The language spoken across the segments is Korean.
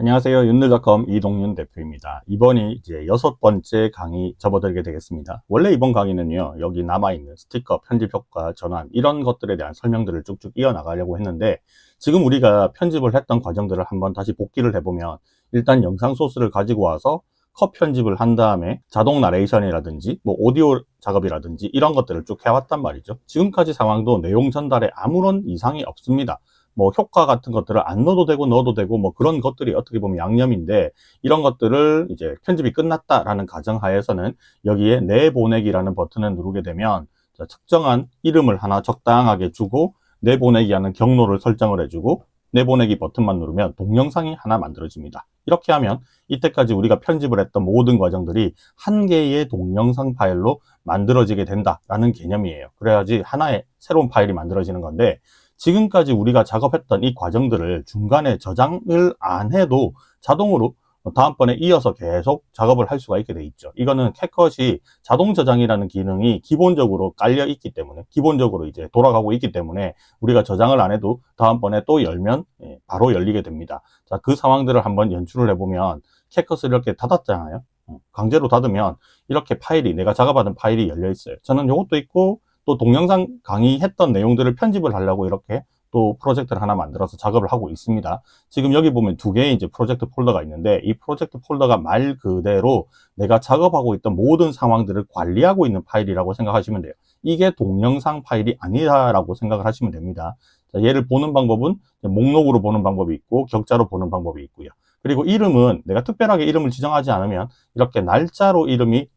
안녕하세요. 윤들닷컴 이동윤 대표입니다. 이번이 이제 여섯 번째 강의 접어들게 되겠습니다. 원래 이번 강의는요, 여기 남아있는 스티커, 편집 효과, 전환, 이런 것들에 대한 설명들을 쭉쭉 이어나가려고 했는데, 지금 우리가 편집을 했던 과정들을 한번 다시 복기를 해보면, 일단 영상 소스를 가지고 와서 컷 편집을 한 다음에 자동 나레이션이라든지 뭐 오디오 작업이라든지 이런 것들을 쭉 해왔단 말이죠. 지금까지 상황도 내용 전달에 아무런 이상이 없습니다. 뭐 효과 같은 것들을 안 넣어도 되고 넣어도 되고 뭐 그런 것들이 어떻게 보면 양념인데 이런 것들을 이제 편집이 끝났다라는 가정하에서는 여기에 내보내기라는 버튼을 누르게 되면 자, 특정한 이름을 하나 적당하게 주고 내보내기 하는 경로를 설정을 해주고 내보내기 버튼만 누르면 동영상이 하나 만들어집니다. 이렇게 하면 이때까지 우리가 편집을 했던 모든 과정들이 한 개의 동영상 파일로 만들어지게 된다라는 개념이에요. 그래야지 하나의 새로운 파일이 만들어지는 건데 지금까지 우리가 작업했던 이 과정들을 중간에 저장을 안 해도 자동으로 다음번에 이어서 계속 작업을 할 수가 있게 돼 있죠. 이거는 캣컷이 자동 저장이라는 기능이 기본적으로 깔려 있기 때문에 기본적으로 이제 돌아가고 있기 때문에 우리가 저장을 안 해도 다음번에 또 열면 예, 바로 열리게 됩니다. 자, 그 상황들을 한번 연출을 해보면 캣컷을 이렇게 닫았잖아요. 어, 강제로 닫으면 이렇게 파일이 내가 작업하던 파일이 열려 있어요. 저는 이것도 있고 또 동영상 강의했던 내용들을 편집을 하려고 이렇게 또 프로젝트를 하나 만들어서 작업을 하고 있습니다. 지금 여기 보면 두 개의 이제 프로젝트 폴더가 있는데 이 프로젝트 폴더가 말 그대로 내가 작업하고 있던 모든 상황들을 관리하고 있는 파일이라고 생각하시면 돼요. 이게 동영상 파일이 아니다라고 생각을 하시면 됩니다. 자, 얘를 보는 방법은 목록으로 보는 방법이 있고 격자로 보는 방법이 있고요. 그리고 이름은 내가 특별하게 이름을 지정하지 않으면 이렇게 날짜로 이름이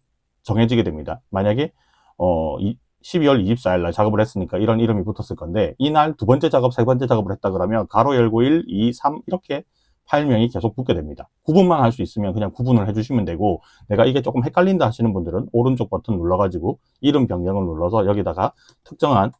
정해지게 됩니다. 만약에 어, 12월 24일 날 작업을 했으니까 이런 이름이 붙었을 건데 이날 두 번째 작업, 세 번째 작업을 했다 그러면 가로 열고 1, 2, 3 이렇게 파일명이 계속 붙게 됩니다. 구분만 할 수 있으면 그냥 구분을 해주시면 되고 내가 이게 조금 헷갈린다 하시는 분들은 오른쪽 버튼 눌러가지고 이름 변경을 눌러서 여기다가 특정한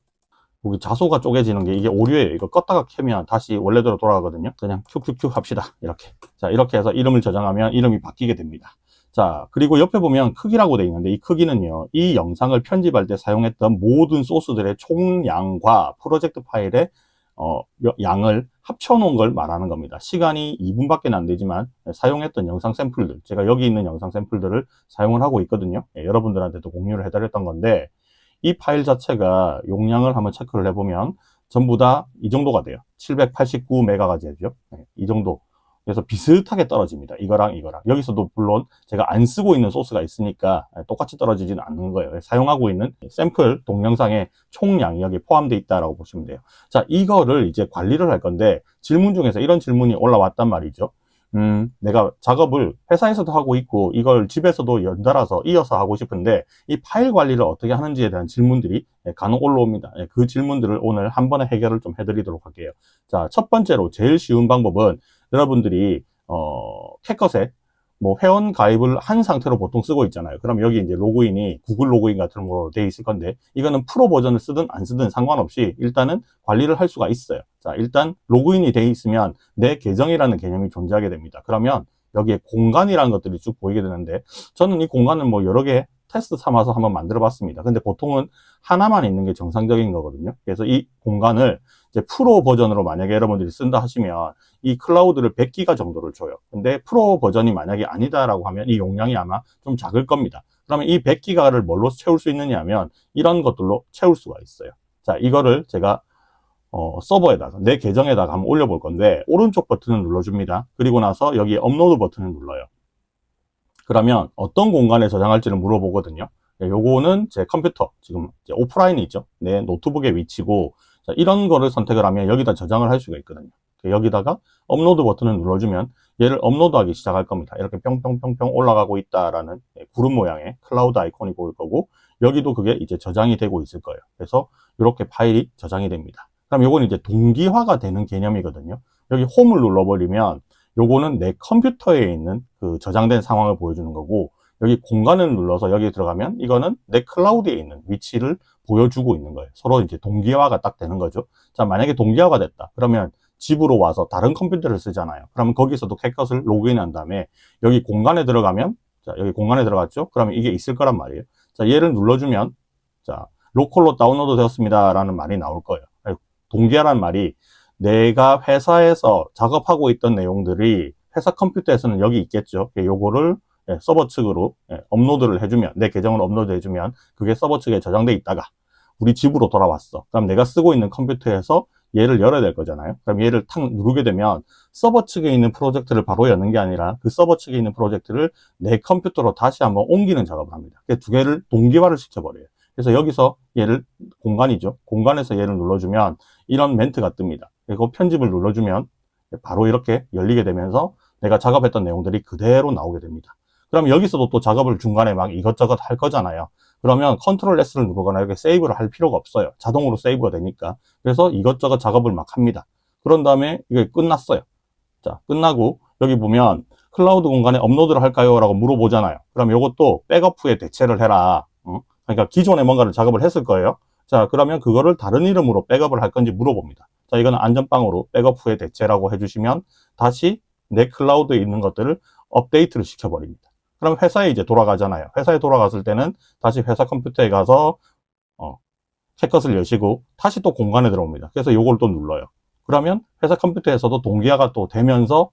여기 자소가 쪼개지는 게 이게 오류예요. 이거 껐다가 켜면 다시 원래대로 돌아가거든요. 그냥 큐큐큐 합시다. 이렇게. 자, 이렇게 해서 이름을 저장하면 이름이 바뀌게 됩니다. 자, 그리고 옆에 보면 크기라고 되어 있는데 이 크기는요, 이 영상을 편집할 때 사용했던 모든 소스들의 총량과 프로젝트 파일의 어, 양을 합쳐놓은 걸 말하는 겁니다. 시간이 2분밖에 안 되지만 사용했던 영상 샘플들, 제가 여기 있는 영상 샘플들을 사용을 하고 있거든요. 예, 여러분들한테도 공유를 해드렸던 건데 이 파일 자체가 용량을 한번 체크를 해보면 전부 다 이 정도가 돼요. 789메가가 되죠. 예, 이 정도. 그래서 비슷하게 떨어집니다. 이거랑 이거랑. 여기서도 물론 제가 안 쓰고 있는 소스가 있으니까 똑같이 떨어지지는 않는 거예요. 사용하고 있는 샘플 동영상의 총량이 여기 포함되어 있다라고 보시면 돼요. 자, 이거를 이제 관리를 할 건데 질문 중에서 이런 질문이 올라왔단 말이죠. 음, 내가 작업을 회사에서도 하고 있고 이걸 집에서도 연달아서 이어서 하고 싶은데 이 파일 관리를 어떻게 하는지에 대한 질문들이 간혹 올라옵니다. 예, 그 질문들을 오늘 한 번에 해결을 좀 해드리도록 할게요. 자, 첫 번째로 제일 쉬운 방법은 여러분들이 어, 캣컷에 뭐 회원 가입을 한 상태로 보통 쓰고 있잖아요. 그럼 여기 이제 로그인이 구글 로그인 같은 거로 돼 있을 건데 이거는 프로 버전을 쓰든 안 쓰든 상관없이 일단은 관리를 할 수가 있어요. 자, 일단 로그인이 돼 있으면 내 계정이라는 개념이 존재하게 됩니다. 그러면 여기에 공간이라는 것들이 쭉 보이게 되는데 저는 이 공간을 뭐 여러 개 테스트 삼아서 한번 만들어 봤습니다. 근데 보통은 하나만 있는 게 정상적인 거거든요. 그래서 이 공간을 이제 프로 버전으로 만약에 여러분들이 쓴다 하시면 이 클라우드를 100기가 정도를 줘요. 근데 프로 버전이 만약에 아니다라고 하면 이 용량이 아마 좀 작을 겁니다. 그러면 이 100기가를 뭘로 채울 수 있느냐 하면 이런 것들로 채울 수가 있어요. 자, 이거를 제가 어, 서버에다가 내 계정에다가 한번 올려볼 건데 오른쪽 버튼을 눌러줍니다. 그리고 나서 여기 업로드 버튼을 눌러요. 그러면 어떤 공간에 저장할지를 물어보거든요. 요거는 제 컴퓨터, 지금 오프라인이 있죠. 내 노트북의 위치고 자, 이런 거를 선택을 하면 여기다 저장을 할 수가 있거든요. 여기다가 업로드 버튼을 눌러주면 얘를 업로드하기 시작할 겁니다. 이렇게 뿅뿅뿅뿅 올라가고 있다라는 구름 모양의 클라우드 아이콘이 보일 거고 여기도 그게 이제 저장이 되고 있을 거예요. 그래서 이렇게 파일이 저장이 됩니다. 그럼 요건 이제 동기화가 되는 개념이거든요. 여기 홈을 눌러버리면 요거는 내 컴퓨터에 있는 그 저장된 상황을 보여주는 거고 여기 공간을 눌러서 여기 들어가면 이거는 내 클라우드에 있는 위치를 보여주고 있는 거예요. 서로 이제 동기화가 딱 되는 거죠. 자, 만약에 동기화가 됐다. 그러면 집으로 와서 다른 컴퓨터를 쓰잖아요. 그러면 거기서도 캣컷을 로그인한 다음에 여기 공간에 들어가면 자, 여기 공간에 들어갔죠? 그러면 이게 있을 거란 말이에요. 자, 얘를 눌러주면 자, 로컬로 다운로드 되었습니다. 라는 말이 나올 거예요. 동기화란 말이 내가 회사에서 작업하고 있던 내용들이 회사 컴퓨터에서는 여기 있겠죠. 예, 요거를 예, 서버 측으로 예, 업로드를 해주면 내 계정으로 업로드 해주면 그게 서버 측에 저장돼 있다가 우리 집으로 돌아왔어. 그럼 내가 쓰고 있는 컴퓨터에서 얘를 열어야 될 거잖아요. 그럼 얘를 탁 누르게 되면 서버 측에 있는 프로젝트를 바로 여는 게 아니라 그 서버 측에 있는 프로젝트를 내 컴퓨터로 다시 한번 옮기는 작업을 합니다. 그두 개를 동기화를 시켜버려요. 그래서 여기서 얘를 공간이죠. 공간에서 얘를 눌러주면 이런 멘트가 뜹니다. 그리고 편집을 눌러주면 바로 이렇게 열리게 되면서 내가 작업했던 내용들이 그대로 나오게 됩니다. 그럼 여기서도 또 작업을 중간에 막 이것저것 할 거잖아요. 그러면 컨트롤 S를 누르거나 이렇게 세이브를 할 필요가 없어요. 자동으로 세이브가 되니까. 그래서 이것저것 작업을 막 합니다. 그런 다음에 이게 끝났어요. 자, 끝나고 여기 보면 클라우드 공간에 업로드를 할까요? 라고 물어보잖아요. 그럼 이것도 백업 후에 대체를 해라. 어? 그러니까 기존에 뭔가를 작업을 했을 거예요. 자, 그러면 그거를 다른 이름으로 백업을 할 건지 물어봅니다. 자, 이거는 안전빵으로 백업 후에 대체라고 해주시면 다시 내 클라우드에 있는 것들을 업데이트를 시켜버립니다. 그럼 회사에 이제 돌아가잖아요. 회사에 돌아갔을 때는 다시 회사 컴퓨터에 가서 어, 캐컷을 여시고 다시 또 공간에 들어옵니다. 그래서 이걸 또 눌러요. 그러면 회사 컴퓨터에서도 동기화가 또 되면서 어,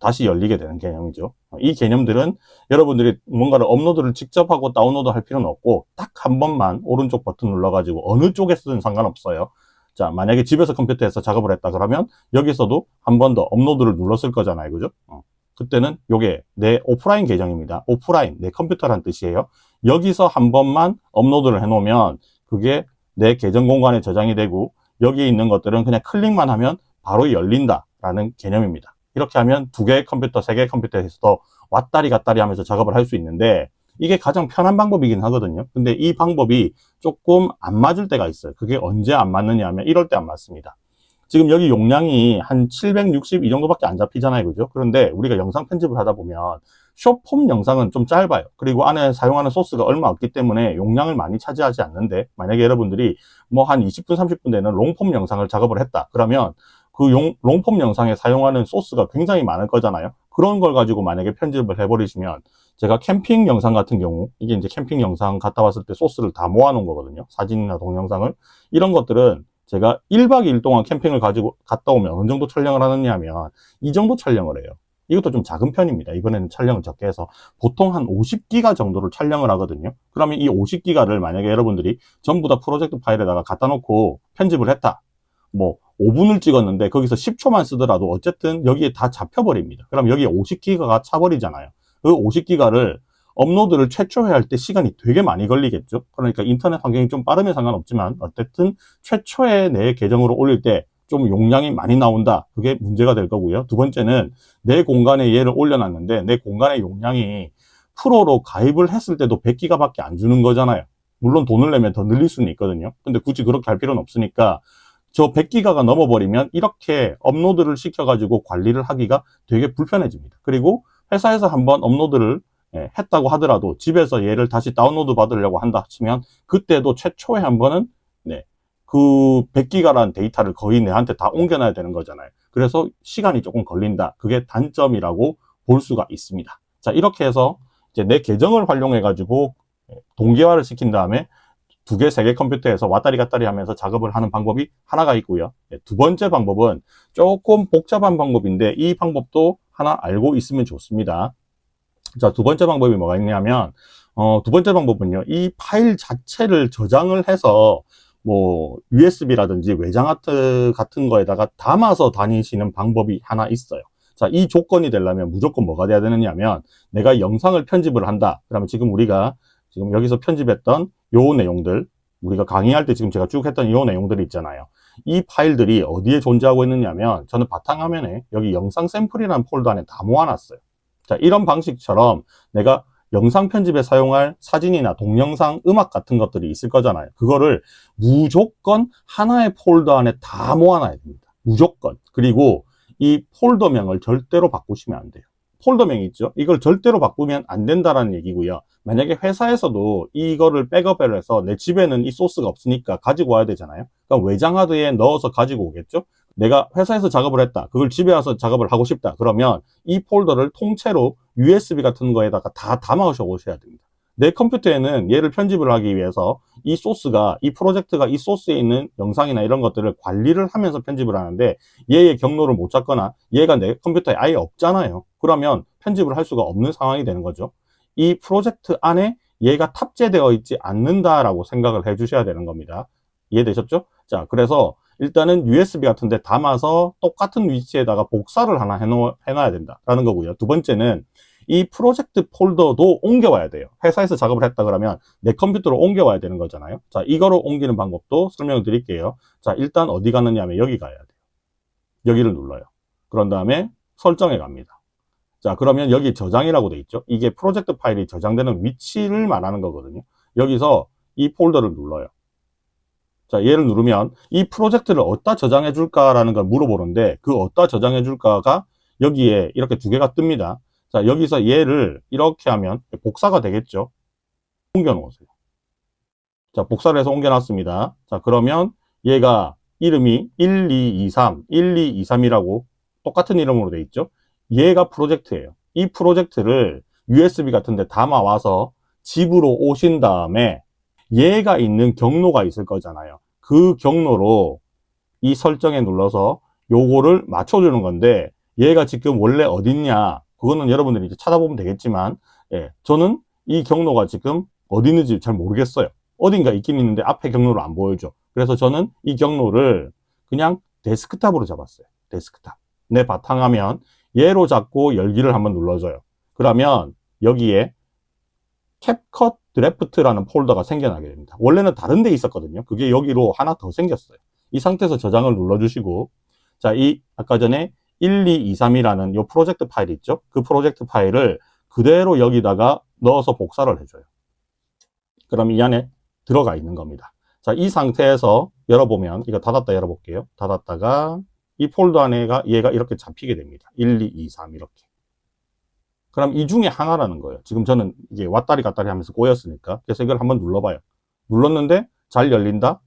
다시 열리게 되는 개념이죠. 어, 이 개념들은 여러분들이 뭔가를 업로드를 직접 하고 다운로드 할 필요는 없고 딱 한 번만 오른쪽 버튼 눌러가지고 어느 쪽에 쓰든 상관없어요. 자, 만약에 집에서 컴퓨터에서 작업을 했다 그러면 여기서도 한 번 더 업로드를 눌렀을 거잖아요. 그죠? 어, 그때는 요게 내 오프라인 계정입니다. 오프라인, 내 컴퓨터란 뜻이에요. 여기서 한 번만 업로드를 해놓으면 그게 내 계정 공간에 저장이 되고 여기 있는 것들은 그냥 클릭만 하면 바로 열린다라는 개념입니다. 이렇게 하면 두 개의 컴퓨터, 세 개의 컴퓨터에서도 왔다리 갔다리 하면서 작업을 할 수 있는데 이게 가장 편한 방법이긴 하거든요. 근데 이 방법이 조금 안 맞을 때가 있어요. 그게 언제 안 맞느냐 하면 이럴 때 안 맞습니다. 지금 여기 용량이 한 760 이 정도밖에 안 잡히잖아요. 그죠? 그런데 우리가 영상 편집을 하다 보면 숏폼 영상은 좀 짧아요. 그리고 안에 사용하는 소스가 얼마 없기 때문에 용량을 많이 차지하지 않는데 만약에 여러분들이 뭐 한 20분, 30분 되는 롱폼 영상을 작업을 했다. 그러면 그 용, 롱폼 영상에 사용하는 소스가 굉장히 많을 거잖아요. 그런 걸 가지고 만약에 편집을 해버리시면 제가 캠핑 영상 같은 경우 이게 이제 캠핑 영상 갔다 왔을 때 소스를 다 모아놓은 거거든요. 사진이나 동영상을. 이런 것들은 제가 1박 2일 동안 캠핑을 가지고 갔다 오면 어느 정도 촬영을 하느냐 하면 이 정도 촬영을 해요. 이것도 좀 작은 편입니다. 이번에는 촬영을 적게 해서 보통 한 50기가 정도를 촬영을 하거든요. 그러면 이 50기가를 만약에 여러분들이 전부 다 프로젝트 파일에다가 갖다 놓고 편집을 했다. 뭐 5분을 찍었는데 거기서 10초만 쓰더라도 어쨌든 여기에 다 잡혀버립니다. 그럼 여기에 50기가가 차버리잖아요. 그 50기가를 업로드를 최초에 할때 시간이 되게 많이 걸리겠죠. 그러니까 인터넷 환경이 좀 빠르면 상관없지만 어쨌든 최초에 내 계정으로 올릴 때 좀 용량이 많이 나온다. 그게 문제가 될 거고요. 두 번째는 내 공간에 얘를 올려놨는데 내 공간의 용량이 프로로 가입을 했을 때도 100기가밖에 안 주는 거잖아요. 물론 돈을 내면 더 늘릴 수는 있거든요. 근데 굳이 그렇게 할 필요는 없으니까 저 100기가가 넘어버리면 이렇게 업로드를 시켜가지고 관리를 하기가 되게 불편해집니다. 그리고 회사에서 한번 업로드를 예, 했다고 하더라도 집에서 얘를 다시 다운로드 받으려고 한다 치면 그때도 최초에 한 번은 네, 그 100기가라는 데이터를 거의 내한테 다 옮겨놔야 되는 거잖아요. 그래서 시간이 조금 걸린다. 그게 단점이라고 볼 수가 있습니다. 자, 이렇게 해서 이제 내 계정을 활용해 가지고 동기화를 시킨 다음에 두 개, 세 개 컴퓨터에서 왔다리 갔다리 하면서 작업을 하는 방법이 하나가 있고요. 네, 두 번째 방법은 조금 복잡한 방법인데 이 방법도 하나 알고 있으면 좋습니다. 자, 두 번째 방법이 뭐가 있냐면, 어, 두 번째 방법은요, 이 파일 자체를 저장을 해서, 뭐, USB라든지 외장 하트 같은 거에다가 담아서 다니시는 방법이 하나 있어요. 자, 이 조건이 되려면 무조건 뭐가 돼야 되느냐 하면, 내가 영상을 편집을 한다. 그러면 지금 우리가 지금 여기서 편집했던 요 내용들, 우리가 강의할 때 지금 제가 쭉 했던 요 내용들이 있잖아요. 이 파일들이 어디에 존재하고 있느냐 하면, 저는 바탕화면에 여기 영상 샘플이라는 폴더 안에 다 모아놨어요. 자, 이런 방식처럼 내가 영상 편집에 사용할 사진이나 동영상, 음악 같은 것들이 있을 거잖아요. 그거를 무조건 하나의 폴더 안에 다 모아놔야 됩니다. 무조건. 그리고 이 폴더명을 절대로 바꾸시면 안 돼요. 폴더명 있죠? 이걸 절대로 바꾸면 안 된다라는 얘기고요. 만약에 회사에서도 이거를 백업을 해서 내 집에는 이 소스가 없으니까 가지고 와야 되잖아요. 그럼 외장 하드에 넣어서 가지고 오겠죠? 내가 회사에서 작업을 했다. 그걸 집에 와서 작업을 하고 싶다. 그러면 이 폴더를 통째로 USB 같은 거에다가 다 담아 오셔야 됩니다. 내 컴퓨터에는 얘를 편집을 하기 위해서 이 소스가, 이 프로젝트가 이 소스에 있는 영상이나 이런 것들을 관리를 하면서 편집을 하는데 얘의 경로를 못 찾거나 얘가 내 컴퓨터에 아예 없잖아요. 그러면 편집을 할 수가 없는 상황이 되는 거죠. 이 프로젝트 안에 얘가 탑재되어 있지 않는다라고 생각을 해 주셔야 되는 겁니다. 이해되셨죠? 자, 그래서 일단은 USB 같은 데 담아서 똑같은 위치에다가 복사를 하나 해놓, 해놔야 된다라는 거고요. 두 번째는 이 프로젝트 폴더도 옮겨와야 돼요. 회사에서 작업을 했다 그러면 내 컴퓨터로 옮겨와야 되는 거잖아요. 자, 이거로 옮기는 방법도 설명을 드릴게요. 자, 일단 어디 가느냐 하면 여기 가야 돼요. 여기를 눌러요. 그런 다음에 설정에 갑니다. 자, 그러면 여기 저장이라고 돼 있죠. 이게 프로젝트 파일이 저장되는 위치를 말하는 거거든요. 여기서 이 폴더를 눌러요. 자, 얘를 누르면 이 프로젝트를 어디다 저장해 줄까라는 걸 물어보는데 그 어디다 저장해 줄까가 여기에 이렇게 두 개가 뜹니다. 자, 여기서 얘를 이렇게 하면 복사가 되겠죠. 옮겨 놓으세요. 자, 복사를 해서 옮겨 놨습니다. 자, 그러면 얘가 이름이 1223, 1223이라고 똑같은 이름으로 돼 있죠. 얘가 프로젝트예요. 이 프로젝트를 USB 같은데 담아와서 집으로 오신 다음에 얘가 있는 경로가 있을 거잖아요. 그 경로로 이 설정에 눌러서 요거를 맞춰주는 건데 얘가 지금 원래 어딨냐 그거는 여러분들이 이제 찾아보면 되겠지만 예, 저는 이 경로가 지금 어디 있는지 잘 모르겠어요. 어딘가 있긴 있는데 앞에 경로를 안 보여줘. 그래서 저는 이 경로를 그냥 데스크탑으로 잡았어요. 데스크탑. 내 바탕화면 얘로 잡고 열기를 한번 눌러줘요. 그러면 여기에 캡컷 드래프트라는 폴더가 생겨나게 됩니다. 원래는 다른 데 있었거든요. 그게 여기로 하나 더 생겼어요. 이 상태에서 저장을 눌러주시고 자, 이 아까 전에 1223이라는 요 프로젝트 파일 있죠? 그 프로젝트 파일을 그대로 여기다가 넣어서 복사를 해줘요. 그럼 이 안에 들어가 있는 겁니다. 자, 이 상태에서 열어보면 이거 닫았다 열어볼게요. 닫았다가 이 폴더 안에가 얘가 이렇게 잡히게 됩니다. 1, 2, 2, 3 이렇게. 그럼 이 중에 하나라는 거예요. 지금 저는 이게 왔다리 갔다리 하면서 꼬였으니까. 그래서 이걸 한번 눌러봐요. 눌렀는데 잘 열린다.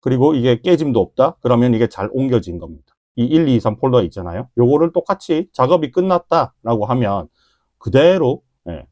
그리고 이게 깨짐도 없다. 그러면 이게 잘 옮겨진 겁니다. 이 1, 2, 3 폴더 있잖아요. 요거를 똑같이 작업이 끝났다라고 하면 그대로 예,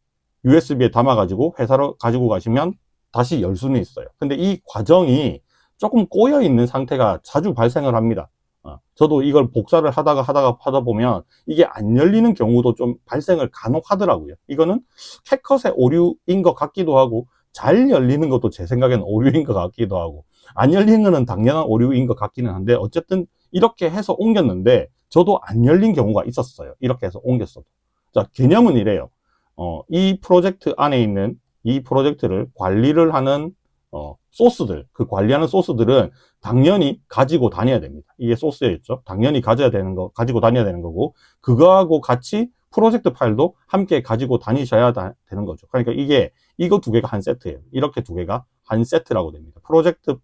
USB에 담아가지고 회사로 가지고 가시면 다시 열 수는 있어요. 근데 이 과정이 조금 꼬여 있는 상태가 자주 발생을 합니다. 어, 저도 이걸 복사를 하다가 하다가 하다 보면 이게 안 열리는 경우도 좀 발생을 간혹 하더라고요. 이거는 캐컷의 오류인 것 같기도 하고 잘 열리는 것도 제 생각에는 오류인 것 같기도 하고 안 열리는 것은 당연한 오류인 것 같기는 한데 어쨌든 이렇게 해서 옮겼는데 저도 안 열린 경우가 있었어요. 이렇게 해서 옮겼어도. 자, 개념은 이래요. 어, 이 프로젝트 안에 있는 이 프로젝트를 관리를 하는 어, 소스들, 그 관리하는 소스들은 당연히 가지고 다녀야 됩니다. 이게 소스였죠. 당연히 가져야 되는 거, 가지고 다녀야 되는 거고, 그거하고 같이 프로젝트 파일도 함께 가지고 다니셔야 다, 되는 거죠. 그러니까 이게, 이거 두 개가 한 세트예요. 이렇게 두 개가 한 세트라고 됩니다. 프로젝트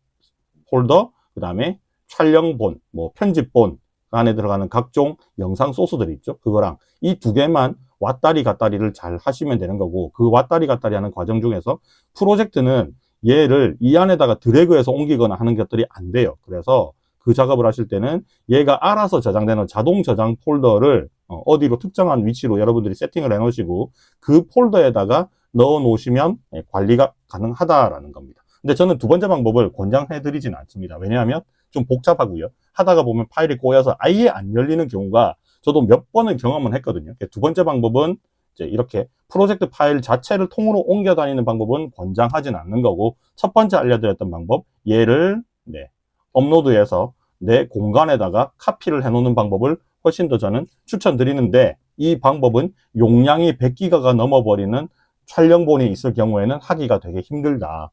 폴더, 그 다음에 촬영본, 뭐 편집본, 그 안에 들어가는 각종 영상 소스들이 있죠. 그거랑 이 두 개만 왔다리 갔다리를 잘 하시면 되는 거고, 그 왔다리 갔다리 하는 과정 중에서 프로젝트는 얘를 이 안에다가 드래그해서 옮기거나 하는 것들이 안 돼요. 그래서 그 작업을 하실 때는 얘가 알아서 저장되는 자동 저장 폴더를 어, 디로 특정한 위치로 여러분들이 세팅을 해 놓으시고 그 폴더에다가 넣어 놓으시면 예, 관리가 가능하다라는 겁니다. 근데 저는 두 번째 방법을 권장해 드리진 않습니다. 왜냐하면 좀 복잡하고요. 하다가 보면 파일이 꼬여서 아예 안 열리는 경우가 저도 몇 번을 경험을 했거든요. 두 번째 방법은 이제 이렇게 프로젝트 파일 자체를 통으로 옮겨 다니는 방법은 권장하진 않는 거고 첫 번째 알려드렸던 방법 얘를 네, 업로드해서 내 공간에다가 카피를 해놓는 방법을 훨씬 더 저는 추천드리는데 이 방법은 용량이 100기가가 넘어버리는 촬영본이 있을 경우에는 하기가 되게 힘들다.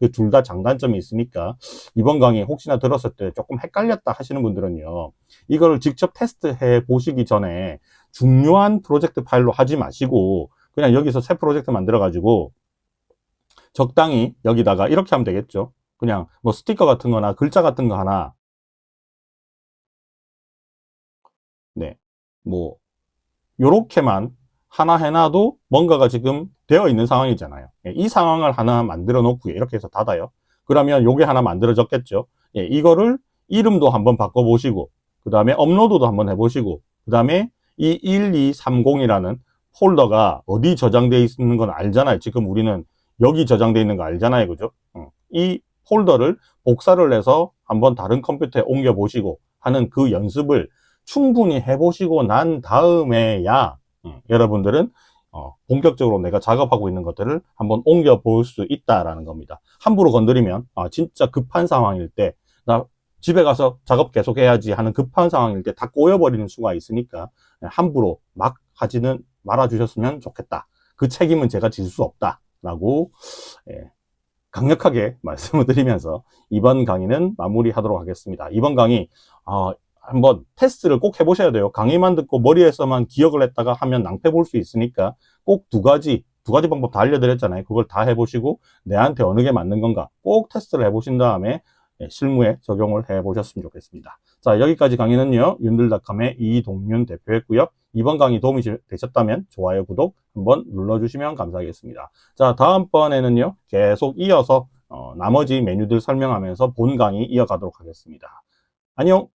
그 둘 다 장단점이 있으니까 이번 강의 혹시나 들었을 때 조금 헷갈렸다 하시는 분들은요. 이거를 직접 테스트해 보시기 전에 중요한 프로젝트 파일로 하지 마시고 그냥 여기서 새 프로젝트 만들어 가지고 적당히 여기다가 이렇게 하면 되겠죠. 그냥 뭐 스티커 같은 거나 글자 같은 거 하나 네. 뭐 요렇게만 하나 해놔도 뭔가가 지금 되어 있는 상황이잖아요. 예, 이 상황을 하나 만들어 놓고 이렇게 해서 닫아요. 그러면 요게 하나 만들어졌겠죠. 예, 이거를 이름도 한번 바꿔보시고 그 다음에 업로드도 한번 해보시고 그 다음에 이 1230이라는 폴더가 어디 저장되어 있는 건 알잖아요. 지금 우리는 여기 저장되어 있는 거 알잖아요. 그죠? 어. 이 폴더를 복사를 해서 한번 다른 컴퓨터에 옮겨 보시고 하는 그 연습을 충분히 해보시고 난 다음에야 음, 여러분들은 어, 본격적으로 내가 작업하고 있는 것들을 한번 옮겨 볼 수 있다라는 겁니다. 함부로 건드리면 아, 진짜 급한 상황일 때 나 집에 가서 작업 계속 해야지 하는 급한 상황일 때 다 꼬여버리는 수가 있으니까 함부로 막 하지는 말아 주셨으면 좋겠다. 그 책임은 제가 질 수 없다라고 예, 강력하게 말씀을 드리면서 이번 강의는 마무리하도록 하겠습니다. 이번 강의 어, 한번 테스트를 꼭 해보셔야 돼요. 강의만 듣고 머리에서만 기억을 했다가 하면 낭패 볼 수 있으니까 꼭 두 가지 두 가지 방법 다 알려드렸잖아요. 그걸 다 해보시고 내한테 어느 게 맞는 건가 꼭 테스트를 해보신 다음에 예, 실무에 적용을 해보셨으면 좋겠습니다. 자 여기까지 강의는요 윤들닷컴의 이동윤 대표였고요. 이번 강의 도움이 되셨다면 좋아요, 구독 한번 눌러주시면 감사하겠습니다. 자 다음번에는요 계속 이어서 어, 나머지 메뉴들 설명하면서 본 강의 이어가도록 하겠습니다. 안녕